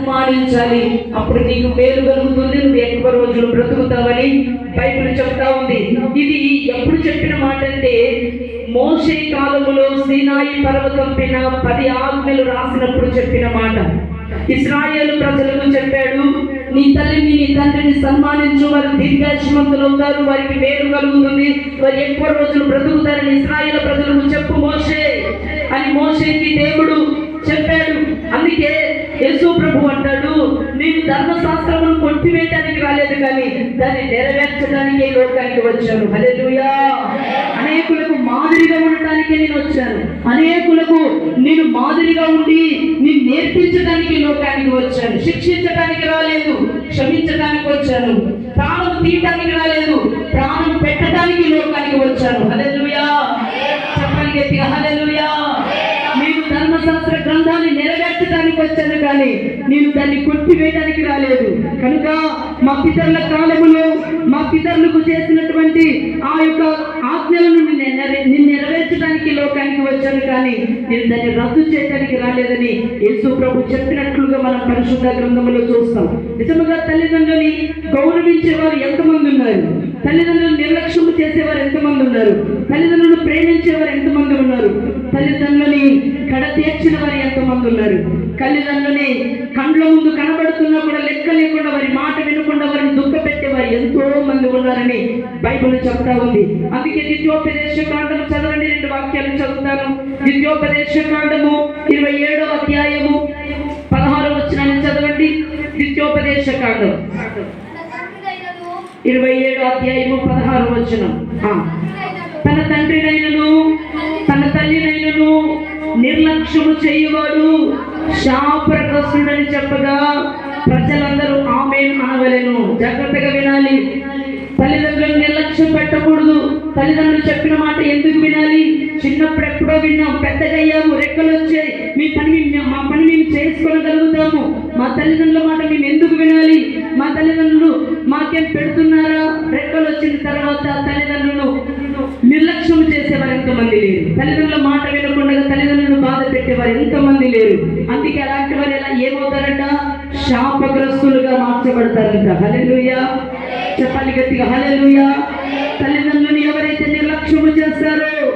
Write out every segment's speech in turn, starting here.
సన్మానించాలి అప్పుడు నీకు మేలు కలుగుతుంది. నువ్వు ఎక్కువ రోజులు బ్రతుకుతావని బైబిల్ చెప్తా ఉంది. ఇది ఎప్పుడు చెప్పిన మాట అంటే మోసే కాలంలో సీనాయి పర్వతం పైన పది ఆజ్ఞలు రాసినప్పుడు చెప్పిన మాట. ఇస్రాయేల్ ప్రజలకు చెప్పాడు నీ తల్లిని నీ తండ్రిని సన్మానించు. వారు దీర్ఘాయుష్మంతులు అవుతారు. వారికి మేలు కలుగుతుంది. వారు ఎక్కువ రోజులు బ్రతుకుతారని ఇస్రాయేల్ ప్రజలకు చెప్పు మోసే అని మోసేకి దేవుడు యేసు ప్రభు అంటాడు నేను ధర్మశాస్త్రమును కొట్టివేయడానికి రాలేదు కానీ దాన్ని నెరవేర్చడానికి ఈ లోకానికి వచ్చాను హల్లెలూయా. అనేకులకు మాదిరిగా ఉండటానికి నేను వచ్చాను. అనేకులకు నేను మాదిరిగా ఉండి నేను నేర్పించడానికి లోకానికి వచ్చాను. శిక్షించడానికి రాలేదు క్షమించడానికి వచ్చాను. ప్రాణం తీయటానికి రాలేదు ప్రాణం పెట్టడానికి లోకానికి వచ్చాను. హల్లెలూయా. నేను దాన్ని కొట్టివేయడానికి రాలేదు. కనుక మా పితరుల కాలములో మా పితరులకు చేసినటువంటి ఆ యొక్క ఆజ్ఞలను నేను నెరవేర్చడానికి లోకానికి వచ్చాను కానీ నేను దాన్ని రద్దు చేయడానికి రాలేదని యేసు ప్రభు చెప్పినట్లుగా మనం పరిశుద్ధ గ్రంథంలో చూస్తాం. నిజముగా తల్లిదండ్రులని గౌరవించేవారు ఎంతమంది ఉన్నారు? తల్లిదండ్రులు నిర్లక్ష్యం చేసేవారు ఎంతమంది ఉన్నారు? తల్లిదండ్రులు ప్రేమించేవారు ఎంతమంది ఉన్నారు? తల్లిదండ్రులని కడ తీర్చిన వారు తల్లిదండ్రులని కండ్ల ముందు కనబడుతున్నా కూడా లెక్క లేకుండా వారి మాట వినకుండా వారిని దుఃఖ పెట్టేవారు ఎంతో మంది ఉన్నారని బైబుల్ చెప్తా ఉంది. అందుకే ద్వితీయోపదేశ కాండము చదవండి రెండు వాక్యాలు చదువుతాను. ద్వితీయోపదేశ కాండము ఇరవై ఏడో అధ్యాయము పదహారో వచ్చినాన్ని చదవండి. ద్వితీయోపదేశ కాండం ఇరవై ఏడు అధ్యాయము పదహారు వచనం. తన తండ్రినైనను తన తల్లినైనను నిర్లక్ష్యము చేయవాడు శాపగ్రస్తుడని చెప్పగా ప్రజలందరూ ఆమె అనవలెను. జాగ్రత్తగా వినాలి. తల్లిదండ్రులను నిర్లక్ష్యం పెట్టకూడదు. తల్లిదండ్రులు చెప్పిన మాట ఎందుకు వినాలి? చిన్నప్పుడు ఎప్పుడో విన్నాం. పెద్దగా అయ్యాము. రెక్కలు వచ్చాయి. మీ పని మా పని మేము చేసుకోగలుగుతాము. మా తల్లిదండ్రుల మాట మేము ఎందుకు వినాలి? మా తల్లిదండ్రులు మాకేం పెడుతున్నారా? రెక్కలు వచ్చిన తర్వాత తల్లిదండ్రులు నిర్లక్ష్యం చేసేవారు ఎంతమంది లేరు. తల్లిదండ్రుల మాట వినకుండా తల్లిదండ్రులను బాధ పెట్టేవారు ఎంత అందుకే అలాంటి వారు ఎలా ఏమవుతారంట? శాపగ్రస్తులుగా మార్చబడతారంట. హల్లెలూయా. చెప్పాలి గట్టిగా హల్లెలూయా. తల్లిదండ్రులను ఎవరైతే నిర్లక్ష్యము చేస్తారో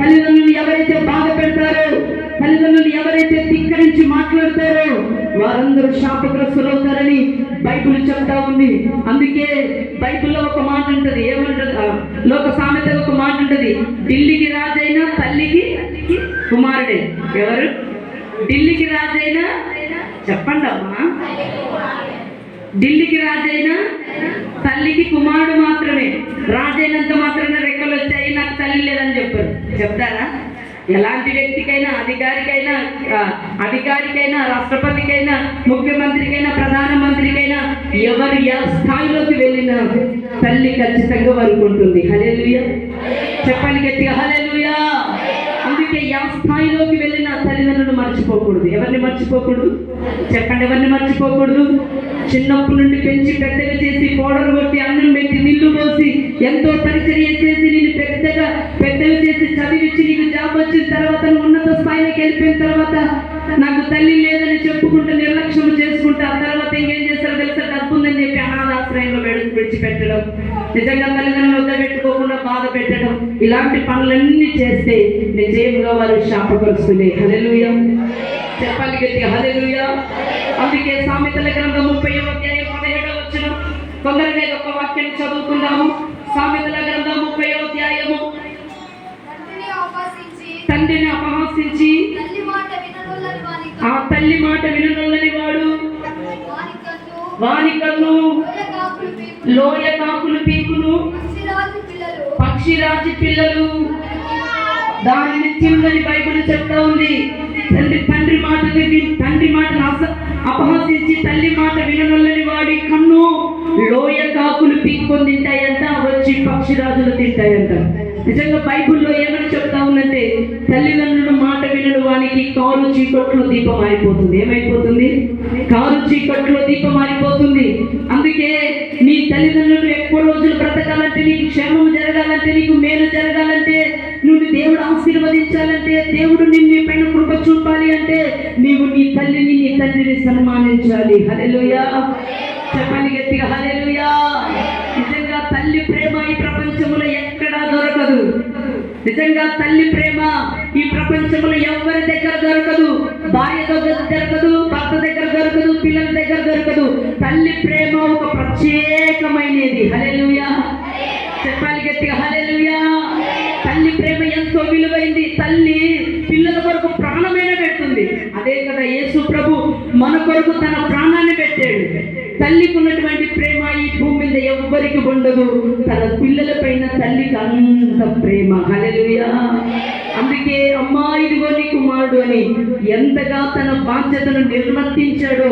తల్లిదండ్రులను ఎవరైతే బాధ పెడతారో తల్లిదండ్రులు ఎవరైతే ధిక్కరించి మాట్లాడతారో వారందరూ శాపగ్రస్తులు అవుతారని బైబుల్ చెప్తా ఉంది. అందుకే బైబిల్లో ఒక మాట ఉంటది. ఏమంటది? లోక సామెత ఒక మాట ఉంటది. ఢిల్లీకి రాజైనా తల్లికి కుమారుడే. ఎవరు? ఢిల్లీకి రాజైనా చెప్పండి అమ్మా ఢిల్లీకి రాజైనా తల్లికి కుమారుడు మాత్రమే. రాజైనంత మాత్రమే రెక్కలు వచ్చాయి నాకు తల్లి లేదని చెప్పారు. చెప్తారా? ఎలాంటి వ్యక్తికైనా అధికారికైనా అధికారికైనా రాష్ట్రపతికైనా ముఖ్యమంత్రికైనా ప్రధానమంత్రికైనా ఎవరు ఏ స్థాయిలోకి వెళ్ళినా తల్లి ఖచ్చితంగా వరుకుంటుంది హలేలుయా చెప్పండి గట్టిగా హలేలుయా అందుకే ఏ స్థాయిలోకి వెళ్ళిన మర్చిపోకూడదు. ఎవరిని మర్చిపోకూడదు? చెప్పండి ఎవరిని మర్చిపోకూడదు? చిన్నప్పటి నుండి పెంచి పెద్దగా చేసి కోడలు కొట్టి అన్నం పెట్టి నీళ్ళు పోసి ఎంతో పరిచర్య చేసి నేను పెద్దగా పెద్దగా చేసి చదివించి నీకు జాబ్ వచ్చిన తర్వాత ఉన్నత స్థాయిలోకి వెళ్ళిపోయిన తర్వాత నాకు తల్లి లేదని చెప్పుకుంటూ నిర్లక్ష్యం చేసుకుంటా ఆ తర్వాత ఇంకేం చేస్తారో తెలుసా? డబ్బు ఉందని చెప్పి అనాథాశ్రయంలో విడిచిపెట్టడం. నిజంగా తల్లిదండ్రులు వద్ద పెట్టుకోకుండా బాధ పెట్టడం ఇలాంటి పనులన్నీ చేస్తే నిజంగా వారు శాపపరుస్తుంది. హల్లెలూయా. చెప్పాలి గట్టిగా హల్లెలూయా. అందుకే సామెతల గ్రంథం ముప్పై అధ్యాయం పదిహేడవ వచ్చిన తొందరగా ఒక వాక్యం చదువుకుందాము. సామెతల గ్రంథం ముప్పై అధ్యాయము. తండ్రిని అపహాసించి ఆ తల్లి మాట విననొల్లని వాడు. వాని కన్ను లోయ కాకులు పీకు, లోయ కాకులు పీకును పక్షిరాజు పిల్లలు, దాని నిత్యములని బైబిల్ చెప్తా ఉంది. తండ్రి తండ్రి మాటని తండ్రి మాటను అస- అపహసించి తల్లి మాట విననొల్లని వాడి కన్ను లోయ కాకులు పీక్కొని తింటాయంట వచ్చి పక్షిరాజులు తింటాయంట. నిజంగా బైబిల్లో ఏమని చెప్తా ఉందంటే తల్లిదండ్రుల మాట వినడు వానికి కారు చీకట్లో దీపం మారిపోతుంది ఏమైపోతుంది? కారు చీకట్లో దీపం మారిపోతుంది అందుకే నీకు క్షేమం జరగాలంటే నీకు మేలు జరగాలంటే నువ్వు దేవుడు ఆశీర్వదించాలంటే దేవుడు నిన్ను పైన కృప చూపాలి అంటే నీవు నీ తల్లిని నీ తండ్రిని సన్మానించాలి. హల్లెలూయా. చెప్పండి గట్టిగా హల్లెలూయా. నిజంగా తల్లి ప్రేమ ఈ ప్రపంచంలో ఎక్కడా దొరకదు. నిజంగా తల్లి ప్రేమ ఈ ప్రపంచంలో ఎవరి దగ్గర దొరకదు. భార్య దగ్గర దొరకదు భర్త దగ్గర దొరకదు పిల్లల దగ్గర దొరకదు. తల్లి ప్రేమ ఒక ప్రత్యేకమైనది. హల్లెలూయా. ఎంతో విలువైంది తల్లి. పిల్లల కొరకు ప్రాణమైన పెడుతుంది. అదే కదా యేసు ప్రభు మన కొరకు తన ప్రాణాన్ని పెట్టాడు. తల్లికి ఉన్నటువంటి ప్రేమ ఈ భూమి మీద ఎవ్వరికి ఉండదు. తన పిల్లల పైన తల్లికి అంత ప్రేమ. హలెలుయా అందుకే అమ్మా ఇదిగో నీ కుమారుడు అని ఎంతగా తన బాధ్యతను నిర్వర్తించాడో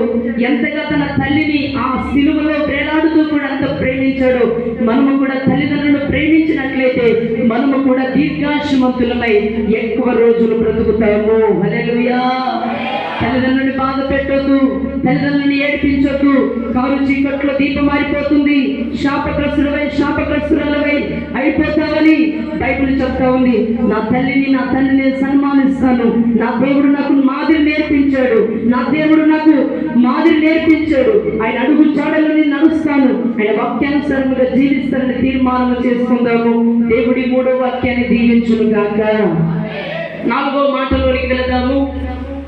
ఎంతగా తన తల్లిని ఆ సిలువలో వేలాడుతూ కూడా అంత ప్రేమించాడో మనము కూడా తల్లిదండ్రులను ప్రేమించినట్లయితే మనము కూడా దీర్ఘాశమంతులమై ఎక్కువ రోజులు బ్రతుకుతాము. హల్లెలూయా. తల్లిదండ్రుని బాధ పెట్టొద్దు. తల్లిదండ్రులను ఏడిపించొద్దు. కారు చీకట్లో దీపం మారిపోతుంది శాపగ్రస్తులవై తండ్రి నా తల్లిని నా తల్లిని సన్మానిస్తాను. నా దేవుడు నాకు మాదిరి నేర్పించాడు. నా దేవుడు నాకు మాదిరి నేర్పించాడు. ఆయన అడుగు చాడలో నేను నడుస్తాను. ఆయన వాక్యానుసారముగా జీవిస్తానని తీర్మానం చేసుకుందాము. దేవుడి మూడో వాక్యాన్ని దీవించును కాక నాలుగో మాటలోనికి వెళదాము.